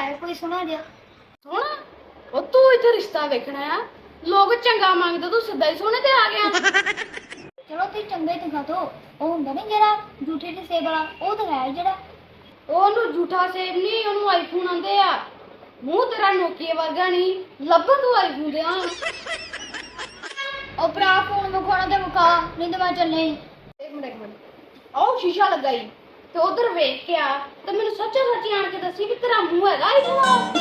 ਸੁਣਾ ਜਿਆ ਸੋਹਣਾ ਉਹ ਤੂੰ ਇੱਥੇ ਰਿਸ਼ਤਾ ਵੇਖਣਾ ਆ। ਲੋਕ ਚੰਗਾ ਮੰਗਦੇ ਤੂੰ ਸਿੱਧਾ ਹੀ ਸੋਹਣੇ ਤੇ ਆ ਗਿਆ। ਚਲੋ ਤੇ ਚੰਗਾ ਹੀ ਦਿਖਾ ਦੋ ਉਹ ਹੁੰਦਾ ਨਹੀਂ ਜਿਹੜਾ ਝੂਠੇ ਤੇ ਸੇਬ ਵਾਲਾ ਉਹ ਦਿਖਾਇਆ ਜਿਹੜਾ। ਉਹਨੂੰ ਝੂਠਾ ਸੇਬ ਨਹੀਂ ਉਹਨੂੰ ਆਈਫੋਨ ਆਂਦੇ ਆ। ਮੂੰਹ ਤੇਰਾ ਨੋਕੀਏ ਵਰਗਾ ਨਹੀਂ ਲੱਭਣ ਤੂੰ ਆਈਫੋਨ ਦੇ ਆ ਉਹ ਭਰਾ ਫੋਨ ਵਿਖਾਉਣਾ ਤੇ ਵਿਖਾ ਨਹੀਂ ਤੇ ਮੈਂ ਚੱਲੇ ਇੱਕ ਮਿੰਟ ਇੱਕ ਮਿੰਟ। ਆਹ ਸ਼ੀਸ਼ਾ ਲਗਾਈ ਤੇ ਉਧਰ ਵੇਖ ਕੇ ਆ ਤੇ ਮੈਨੂੰ ਸੱਚਾ ਸੱਚੀ ਆਣ ਕੇ ਦੱਸੀ ਵੀ ਤੇਰਾ ਮੂੰਹ ਹੈਗਾ ਆਈਫੋਨ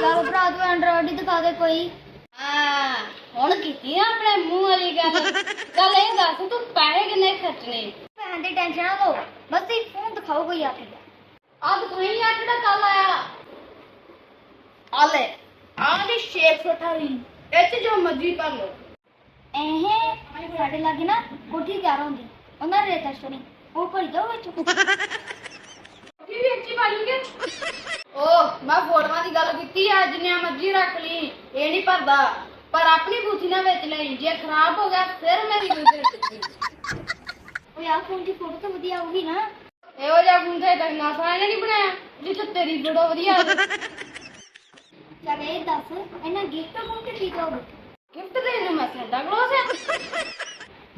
ਚਲ ਭਰਾ ਤੂੰ ਐਂਡਰੋਇਡ ਦਿਖਾ ਦੇ ਕੋਈ। ਹਾਂ ਹੁਣ ਕੀਤੀ ਆ ਆਪਣੇ ਮੂੰਹ ਵਾਲੀ ਗੱਲ। ਚੱਲ ਇਹ ਦੱਸ ਤੂੰ ਪੈਸੇ ਕਿੰਨੇ ਖਰਚਣੇ? ਭੈਣ ਦੀ ਟੈਨਸ਼ਨ ਨਾ ਲਓ। ਬਸ ਇਹ ਫੋਨ ਦਿਖਾਓ ਕੋਈ ਆ ਕੇ। ਅੱਜ ਕੋਈ ਆ ਜਿਹੜਾ ਕੱਲ ਆਇਆ। ਆ ਲੈ ਆ ਦੇ ਸ਼ੇਪ ਛੋਟਾਰੀ ਇਹ ਚ ਜੋ ਮਰਜ਼ੀ ਕਰ ਲੋ ਇਹ ਸਾਡੇ ਲਾਗੇ ਨਾ ਕੋਠੀ ਤਿਆਰ ਹੁੰਦੀ। ਉਹਨਾਂ ਰੇਤਾ ਸਟੋਰੀ ਉਹ ਭਰੀ ਜਾਓ ਵਿੱਚ ਕੀ ਵੀ ਅੱਛੀ ਬਾਲੂਗੇ ਓ ਮੈਂ ਫੋਟੋਆਂ ਦੀ ਗੱਲ ਕੀਤੀ ਆ ਜਿੰਨੀਆਂ ਮਰਜ਼ੀ ਰੱਖ ਲਈ ਇਹ ਨਹੀਂ ਭਰਦਾ। ਪਰ ਆਪਣੀ ਬੂਥੀ ਨਾ ਵੇਚ ਲਈ ਜੇ ਖਰਾਬ ਹੋ ਗਿਆ ਫਿਰ ਮੇਰੀ ਬੂਥੀ ਵੇਚੀ ਉਹ ਯਾਰ ਫੋਨ ਦੀ ਫੋਟੋ ਤਾਂ ਵਧੀਆ ਆਊਗੀ ਨਾ। ਇਹੋ ਜਿਹਾ ਫੋਨ ਤੇ ਤੱਕ ਨਾ ਸਾਰਿਆਂ ਨੇ ਨਹੀਂ ਬਣਾਇਆ ਜਿੱਥੇ ਤੇਰੀ ਫੋਟੋ ਵਧੀਆ ਹੋਵੇ। ਚੱਲ ਇਹ ਦੱਸ ਇਹਨਾਂ ਗਿਫਟ ਕੋਲ ਕਿ ਠੀਕ ਹੋਊਗਾ ਗਿਫਟ ਦੇਣ ਨੂੰ ਮੈਂ ਸੈਂਟਾ ਕਲੌਸ ਆ।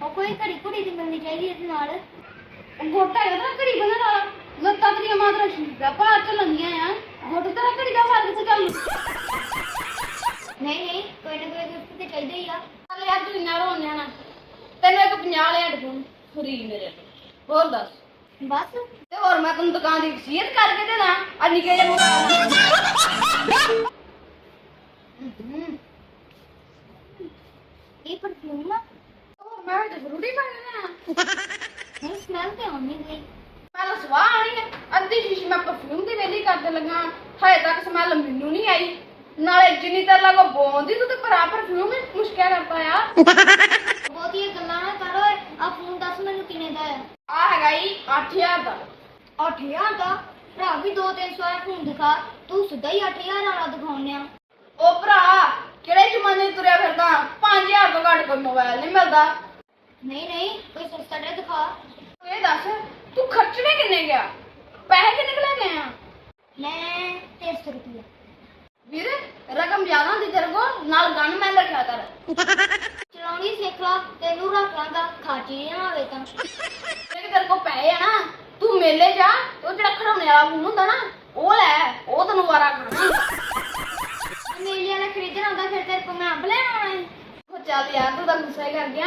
ਉਹ ਕੋਈ ਘੜੀ ਘੜੀ ਦੀ ਮਿਲਣੀ ਚਾਹੀਦੀ ਇਸ ਨਾਲ। ਉਹ ਗੋਟਾ ਇਹਦਾ ਨਾ ਘੜੀ ਬੰਨਣ ਵਾਲਾ। ਲੱਤਾਂ ਤੇਰੀਆਂ ਮਾਤਰਾ ਸ਼ੀਦਾ ਭਾਰ ਚੱਲਣੀਆਂ ਆ। ਗੋਟ ਤੇਰਾ ਘੜੀ ਦਾ ਭਾਰ ਕਿੱਥੇ ਚੱਲ। ਨਹੀਂ ਨਹੀਂ ਕੋਈ ਨਾ ਕੋਈ ਗਿਫਟ ਤੇ ਚਾਹੀਦਾ ਹੀ ਆ। ਚੱਲ ਯਾਰ ਤੂੰ ਇੰਨਾ ਰੋਣ ਜਾਣਾ ਤੈਨੂੰ ਇੱਕ 50 ਵਾਲੇ ਹੈਡਫੋਨ ਫ੍ਰੀ ਮੇਰੇ ਤੋਂ ਹੋਰ ਦੱਸ। ਬਸ। ਤੇ ਹੋਰ ਮੈਂ ਤੈਨੂੰ ਦੁਕਾਨ ਦੀ ਵਸੀਅਤ ਕਰਕੇ ਦੇਣਾ ਆ ਨਿੱਕੇ ਜਿਹੇ ਮੁੰਡਾ ਇਹ ਪਰਫਿਊਮ ਆ। ਹੋਰ ਮੈਂ ਤੇ ਫਰੂਟੀ ਪਾ ਦੇਣਾ ਨਹੀਂ ਸਮੈਲ ਤੇ ਆਉਣੀ ਗਈ ਪਹਿਲਾਂ ਸਵਾਹ ਆਣੀ ਹੈ ਅੱਧੀ ਸ਼ੀਸ਼ੀ ਮੈਂ ਪਰਫਿਊਮ ਦੀ ਵੇਲੀ ਕਰਦੇ ਲੱਗਾ ਹਜੇ ਤੱਕ ਸਮੈਲ ਮੈਨੂੰ ਨਹੀਂ ਆਈ। ਨਾਲੇ ਜਿੰਨੀ ਤਰ ਲੱਗੋ ਬੋਂਦੀ ਤੂੰ ਤੇ ਭਰਾ ਪਰਫਿਊਮ ਮੁਸ਼ਕਿਲ ਕਰਤਾ ਆ ਬਹੁਤੀਆਂ ਗੱਲਾਂ ਨਾ ਕਰ ਓਏ। ਆ ਫੋਨ ਦੱਸ ਮੈਨੂੰ ਕਿੰਨੇ ਦਾ ਆ ਆ ਹੈਗਾ ਹੀ 8000 ਦਾ। 8000 ਦਾ? ਭਰਾ ਵੀ 2-300 ਦਾ ਫੋਨ ਦਿਖਾ। ਤੂੰ ਸਿੱਧਾ ਹੀ 8000 ਵਾਲਾ ਦਿਖਾਉਣੇ ਆ। ਉਹ ਭਰਾ ਕਿਹੜੇ ਜ਼ਮਾਨੇ ਤੁਰਿਆ ਫਿਰਦਾ? 5000 ਤੋਂ ਘੱਟ ਕੋਈ ਮੋਬਾਈਲ ਨਹੀਂ ਮਿਲਦਾ। ਨਹੀਂ ਨਹੀਂ ਕੋਈ ਸਸਤਾ ਜਿਹਾ ਦਿਖਾ। ਇਹ ਦੱਸ ਤੂੰ ਖਰਚਣੇ ਕਿੰਨੇ ਗਿਆ? ਪੈਸੇ ਕਿੰਨੇ ਕੁ ਲੈ ਕੇ ਆਇਆ ਮੈਂ 300 ਰੁਪਏ ਵੀਰ ਰਕਮ ਜ਼ਿਆਦਾ ਹੁੰਦੀ ਤੇਰੇ ਕੋਲ ਨਾਲ ਗਨ ਮੈਂ ਰੱਖਿਆ ਕਰ। ਚਲਾਉਣੀ ਸਿੱਖ ਲਾ ਤੈਨੂੰ ਰੱਖ ਲਾਂਗਾ ਖਾਚੀ ਨਾ ਹੋਵੇ ਤਾਂ। ਜੇ ਤੇਰੇ ਕੋਲ ਪੈਸੇ ਆ ਨਾ ਤੂੰ ਮੇਲੇ ਜਾ ਉਹ ਜਿਹੜਾ ਖੜਾਉਣੇ ਵਾਲਾ ਫੋਨ ਹੁੰਦਾ ਨਾ ਉਹ ਲੈ ਉਹ ਤੈਨੂੰ ਵਾਰਾ ਖਾਣਾ। ਮੇਲੇ ਵਾਲਾ ਖਰੀਦਣਾ ਹੁੰਦਾ ਫਿਰ ਤੇਰੇ ਕੋਲ ਮੈਂ ਅੰਬ ਲੈਣ ਆਉਣਾ ਹੈ ਉਹ ਚੱਲ ਯਾਰ ਤੂੰ ਤਾਂ ਗੁੱਸਾ ਹੀ ਕਰ ਗਿਆ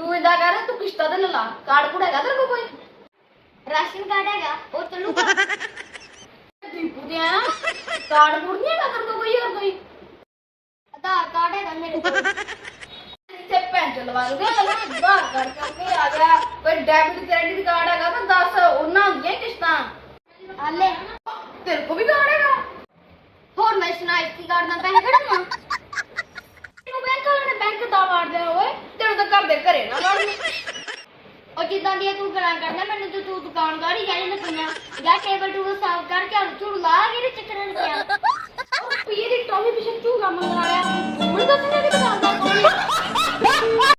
ਤੂੰ ਇਦਾਂ ਕਰ ਤੂੰ ਕਿਸ਼ਤਾਂ ਤੇ ਨਾ ਲਾ। ਕਾਰਡ ਕੁੜ ਹੈਗਾ ਤੇਰੇ ਕੋਲ ਕੋਈ? ਰਾਸ਼ਨ ਕਾਰਡ ਹੈਗਾ ਉਹ ਚੱਲੂਗਾ। ਦੀਪੂ ਦੇ ਆ ਕਾਰਡ ਕੁੜ ਨਹੀਂ ਹੈਗਾ ਤੇਰੇ ਕੋਲ ਕੋਈ ਹੋਰ ਕੋਈ? ਆਧਾਰ ਕਾਰਡ ਹੈਗਾ ਮੇਰੇ ਕੋਲ। ਇੱਥੇ ਪੈਂਚ ਲਵਾ ਲੂਗਾ ਪਹਿਲਾਂ ਬਾਹਰ ਕਰ ਕਰਕੇ ਆ ਗਿਆ। ਕੋਈ ਡੈਬਿਟ ਕ੍ਰੈਡਿਟ ਕਾਰਡ ਹੈਗਾ ਤਾਂ ਦੱਸ ਉਹਨਾਂ ਹੁੰਦੀਆਂ ਕਿਸ਼ਤਾਂ। ਹਾਲੇ ਤੇਰੇ ਕੋਲ ਵੀ ਕਾਰਡ ਹੈਗਾ? ਹੋਰ ਮੈਂ ਸੁਣਾ ਇਸਤੀ ਕਾਰਡ ਨਾਲ ਪੈਸੇ ਕਢਾਵਾਂ ਤੈਨੂੰ ਬੈਂਕ ਵਾਲਿਆਂ ਨੇ ਬੈਂਕ ਦਾ ਵਾਰ ਦੇਣਾ ਓਏ? ਤਾਂ ਦੇ ਘਰੇ ਨਾ ਵੜਨ ਉਹ ਜਿੱਦਾਂ ਦੀ ਤੂੰ ਗੱਲਾਂ ਕਰਦਾ ਮੈਨੂੰ ਤੂੰ ਤੂੰ ਦੁਕਾਨਦਾਰ ਹੀ ਜਾਣੀ ਲੱਗੀਆਂ ਜਾਂ ਟੇਬਲ ਟੂਬਲ ਸਾਫ਼ ਕਰ ਝਾੜੂ ਝੂੜੂ ਲਾ ਕੇ